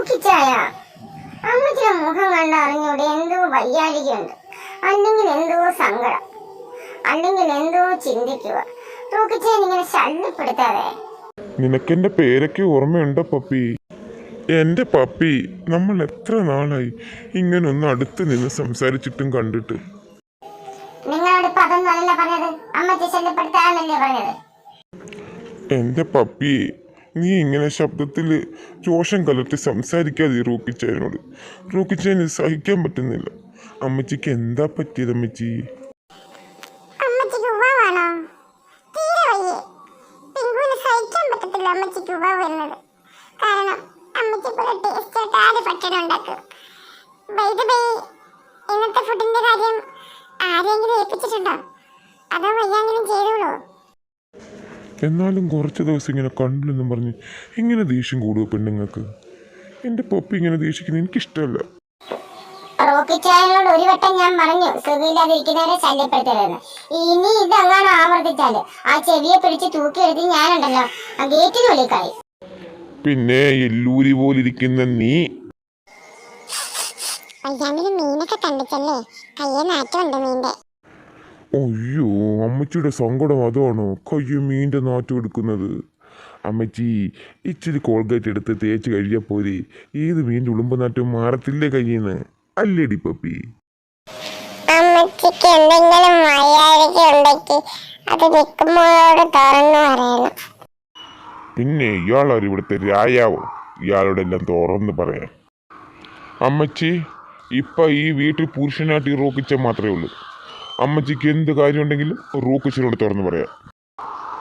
റോക്കിച്ചായ അമ്മച്ചിയുടെ മുഖം കണ്ട് അറിഞ്ഞൂടെ എന്തോ വയ്യാഴികയുണ്ട്. അല്ലെങ്കിൽ എന്തോ സങ്കടം. അല്ലെങ്കിൽ എന്തോ ചിന്തിക്കുക. റോക്കിച്ചായൻ ഇങ്ങനെ ശല്യപ്പെടുത്താതെ. നിനക്കെന്റെ പേരൊക്കെ ഓർമ്മയുണ്ടോ പപ്പി? എന്റെ പപ്പി നമ്മൾ എത്ര നാളായി ഇങ്ങനെ ഒന്ന് അടുത്ത് നിന്ന് സംസാരിച്ചിട്ടും കണ്ടിട്ട്. നിങ്ങളോട് ഇപ്പൊ അതൊന്നും അല്ല പറഞ്ഞത്. അമ്മച്ചി ശല്യപ്പെടുത്താന്നല്ലേ പറഞ്ഞത്? എന്റെ പപ്പി നീ ഇങ്ങനെ ശബ്ദത്തിൽ രോഷം കലർത്തി സംസാരിക്കാതെ റൂക്കിച്ചേനോട്. റൂക്കിച്ചേന് സഹിക്കാൻ പറ്റുന്നില്ല. അമ്മച്ചിക്ക് എന്താ പറ്റിയത് അമ്മച്ചി? കാരണം ടേസ്റ്റ് ഇന്നത്തെ ഫുഡിന്റെ കാര്യം ആരെങ്കിലും ഏൽപ്പിച്ചിട്ടുണ്ടോ? അതോ വയ്യാങ്കിലും ചെയ്തോളൂ? എന്നാലും കുറച്ച് ദിവസം ഇങ്ങനെ കണ്ടില്ലെന്നും പറഞ്ഞ് ഇങ്ങനെ ദേഷ്യം കൂടുക പെണ്ണുങ്ങൾക്ക്? എന്റെ പപ്പി ഇങ്ങനെ ദേഷിക്കുന്നത് എനിക്കിഷ്ടമല്ല. റോക്കിച്ചായനോട് ഒരു വട്ടം ഞാൻ പറഞ്ഞു സുഖമില്ലാതിരിക്കുന്നവരെ ശല്യപ്പെടുത്തരുതെന്ന്. ഇനി ആവർത്തിച്ചാൽ ആ ചെവിയെ പിടിച്ച് തൂക്കിയെടുത്ത് ഞാനുണ്ടല്ലോ ആ ഗേറ്റിന് വിളിക്കായി പിന്നെ എല്ലൂരി പോലിരിക്കുന്ന നീ? വയ്യാങ്കിലും മീനൊക്കെ കണ്ടിട്ടല്ലേ? കയ്യെ നാറ്റമുണ്ട് മീന്റെ അയ്യോ അമ്മച്ചിയുടെ സങ്കടം അതാണോ? കയ്യ മീന്റെ നാറ്റം എടുക്കുന്നത്. അമ്മച്ചി ഇച്ചിരി കോൾഗേറ്റ് എടുത്ത് തേച്ച് കഴിയാൽ പോരെ. ഏത് മീന്റെ ഉളുമ്പ് നാറ്റം മാറത്തില്ലേ കയ്യിന്ന്? അല്ലേടി പപ്പി. അമ്മച്ചിക്ക് എന്തെങ്കിലും വയ്യാഴിക ഉണ്ടെങ്കിൽ അത് നിൽക്കുമ്പോഴോട് തുറന്നു പറയണം. പിന്നെ ഇയാളൊരു ഇവിടുത്തെ രായാവോ? ഇയാളോടെല്ലാം തുറന്ന് പറയാം. അമ്മച്ചി ഇപ്പം ഈ വീട്ടിൽ പുരുഷനായിട്ട് ഈ റോക്കിച്ച മാത്രമേ ഉള്ളൂ. അമ്മച്ചിക്ക് എന്ത് കാര്യമുണ്ടെങ്കിലും റോക്കിച്ചനോട് തുറന്നു പറയാം.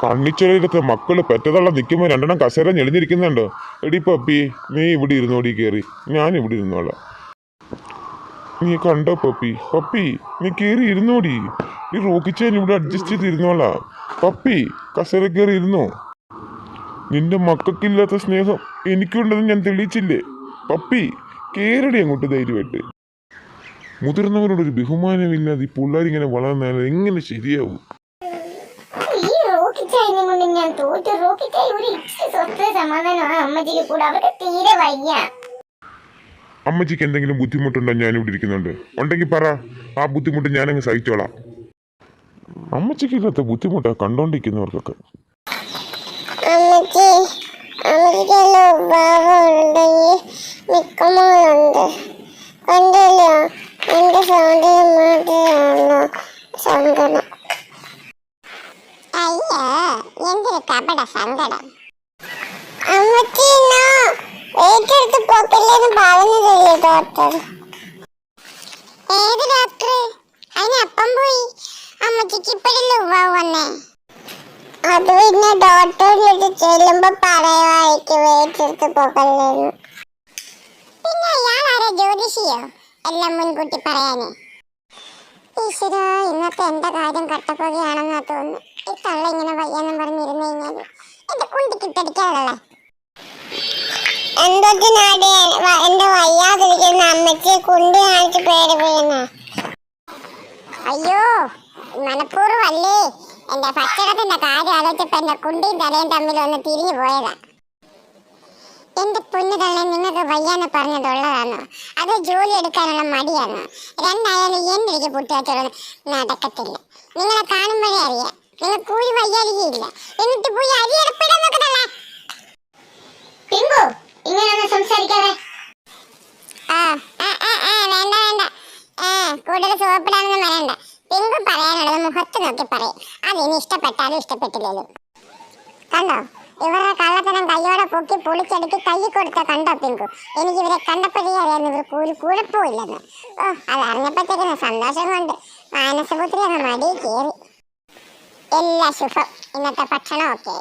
കണ്ണിച്ചൊരയിലത്തെ മക്കൾ പെറ്റതള്ള നിൽക്കുമ്പോൾ രണ്ടെണ്ണം കസേര ഞെളിഞ്ഞിരിക്കുന്നുണ്ടോ? എടി പപ്പി നീ ഇവിടെ ഇരുന്നോടി കയറി ഞാൻ ഇവിടെ ഇരുന്നോളാം. നീ കണ്ടോ പപ്പി? പപ്പി നീ കയറി ഇരുന്നോടി. നീ റോക്കിച്ചാൻ ഇവിടെ അഡ്ജസ്റ്റ് ചെയ്ത് ഇരുന്നോളാ. പപ്പി കസേര കയറി ഇരുന്നോ? നിന്റെ മക്കൾക്കില്ലാത്ത സ്നേഹം എനിക്കുണ്ടെന്ന് ഞാൻ തെളിയിച്ചില്ലേ? പപ്പി കയറടി അങ്ങോട്ട് ധൈര്യമായിട്ട്. മുതിർന്നവരോടൊരു ബഹുമാനമില്ലാതെ ഈ പിള്ളേരിങ്ങനെ വളർന്നാൽ എങ്ങനെ ശരിയാവും? കൊണ്ട് ഞാൻ തോറ്റു. റോക്കിച്ചായി ഒരു സ്വസ്ഥ അമ്മച്ചിക്ക് കൂടെ. അവർക്ക് തീരെ വയ്യ. അമ്മച്ചിക്ക് എന്തെങ്കിലും ബുദ്ധിമുട്ടുണ്ടോ? ഞാൻ ഇവിടെ ഇരിക്കുന്നുണ്ട്. ഉണ്ടെങ്കിൽ പറ. ആ ബുദ്ധിമുട്ട് ഞാനങ്ങ് സഹിച്ചോളാം. അമ്മച്ചിക്ക് ഇല്ലാത്ത ബുദ്ധിമുട്ടാ കണ്ടോണ്ടിരിക്കുന്നവർക്കൊക്കെ. അമ്മച്ചി കണ്ടല്ലോ. എന്റെ സൗന്ദര്യം മാത്രമാണോ സങ്കടം. അയ്യോ എന്തൊരു കപട സങ്കടം. അമ്മച്ചി ഏറ്റെടുത്ത് പോക്കല്ലേന്ന് പറഞ്ഞതല്ലേ ഡോക്ടർ ഏത് ഡോക്ടർ അതിനപ്പം പോയി. അമ്മച്ചിക്ക് ഇപ്പോഴല്ലേ ഉവാവ് വന്നേ? അത് പിന്നെ ഡോക്ടറിനടുത്ത് ചെല്ലുമ്പോ പറയുമായിരിക്കും ഏറ്റെടുത്ത് പോകല്ലേന്ന് പിന്നെ ആരാ ജ്യോതിഷിയോ? എല്ലാം മുൻകൂട്ടി പറയാനേ. ഈശ്വര ഇന്നത്തെ എന്റെ കാര്യം കട്ടപ്പുകയാണെന്നാ തോന്നുന്നു. ഈ തള്ള ഇങ്ങനെ വയ്യാന്നും പറഞ്ഞിരുന്നു കഴിഞ്ഞാൽ എന്റെ കുണ്ടി കിട്ടടിക്കാറുള്ള എന്തൊക്കെയാണ് എന്റെ വയ്യാതിരിക്കുന്ന അമ്മയ്ക്ക് കുണ്ടി കാണിച്ച് പേര് വീഴുന്ന അയ്യോ മനഃപൂർവം അല്ലേ എന്റെ ഭക്ഷണത്തിന്റെ കാര്യം ആലോചിച്ചപ്പോ എന്റെ കുണ്ടിയും തലയും തമ്മിൽ ഒന്ന് തിരിഞ്ഞു പോയതാ. എന്റെ പൊന്നു തള്ളെ നിങ്ങൾക്ക് വയ്യാന്ന് പറഞ്ഞതുള്ളതാണോ അത് ജോലി എടുക്കാനുള്ള മടിയാണോ രണ്ടായാലും എന്റെ എനിക്ക് പുട്ടുവച്ചുള്ളത് നടക്കത്തില്ല. നിങ്ങളെ കാണുമ്പോഴേ അറിയാം. നിങ്ങൾ കൂലി വയ്യാതിരിക്കില്ല എന്നിട്ട് പോയി അരി എടുപ്പിടാൻ നോക്കതല്ലേ പിങ്കു ഇങ്ങനെയൊന്നും സംസാരിക്കാതെ ആ ആ ആ വേണ്ട വേണ്ട. ആ കൂടുതൽ സോപ്പിടാനൊന്നും വരണ്ട. പിങ്കു പറയാനുള്ളത് മുഖത്ത് നോക്കി പറയും. അതിന് ഇഷ്ടപ്പെട്ടാലും ഇഷ്ടപ്പെട്ടില്ലല്ലോ. കണ്ടോ? ഇവരുടെ കള്ളത്തരം കയ്യോടെ പൊക്കി പൊളിച്ചടുക്കി കൈ കൊടുത്ത കണ്ടോ പിങ്കു? എനിക്ക് ഇവരെ കണ്ടപ്പോഴേ അറിയാം ഇവർക്ക് ഒരു കുഴപ്പമില്ലെന്ന്. ഓ അത് അറിഞ്ഞപ്പോഴത്തേക്കിന് സന്തോഷം കൊണ്ട് മാനസപുത്രി അങ്ങ് മടി കയറി. എല്ലാ ശുഭം. ഇന്നത്തെ ഭക്ഷണം ഒക്കെ